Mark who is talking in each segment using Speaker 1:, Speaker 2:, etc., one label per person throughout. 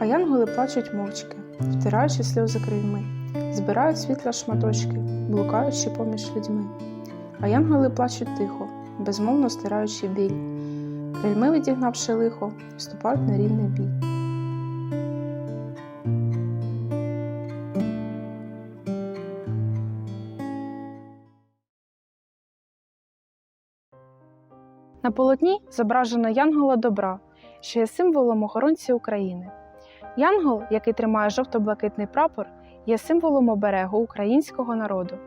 Speaker 1: А янголи плачуть мовчки, втираючи сльози крильми, збирають світла шматочки, блукаючи поміж людьми. А янголи плачуть тихо, безмовно стираючи біль, крильми відігнавши лихо, вступають на рівний бій. На полотні зображено янгола добра, що є символом охоронці України. Янгол, який тримає жовто-блакитний прапор, є символом оберегу українського народу,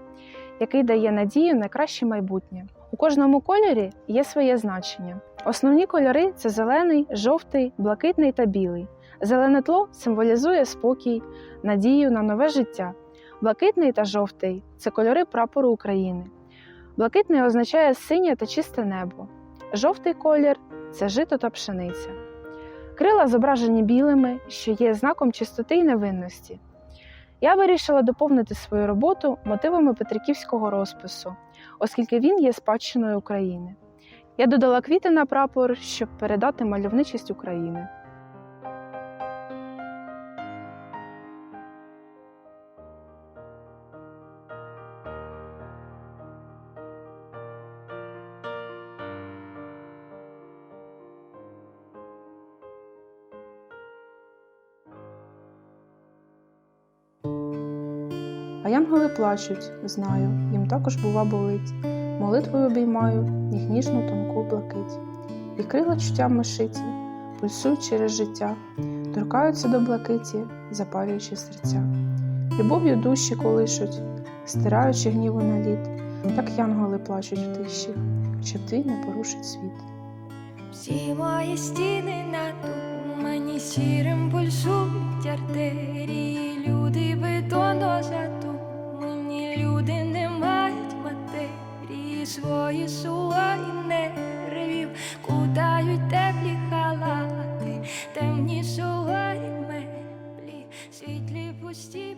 Speaker 1: який дає надію на краще майбутнє. У кожному кольорі є своє значення. Основні кольори це зелений, жовтий, блакитний та білий. Зелене тло символізує спокій, надію на нове життя. Блакитний та жовтий це кольори прапору України. Блакитний означає синє та чисте небо. Жовтий колір це жито та пшениця. Крила зображені білими, що є знаком чистоти й невинності. Я вирішила доповнити свою роботу мотивами петриківського розпису, оскільки він є спадщиною України. Я додала квіти на прапор, щоб передати мальовничість України. А янголи плачуть, знаю, їм також бува болить. Молитвою обіймаю їх ніжну тонку блакить. І крила чуттям шиті, пульсують через життя, торкаються до блакиті, запалюючи серця. Любов'ю душі колишуть, стираючи гніву на лід, так янголи плачуть в тиші, щоб твій не порушить світ.
Speaker 2: Всі мої стіни надумані сірим пульсують артерії, свої сувої нервів, кудають теплі халати, темні сувої меблі, світлі пусті.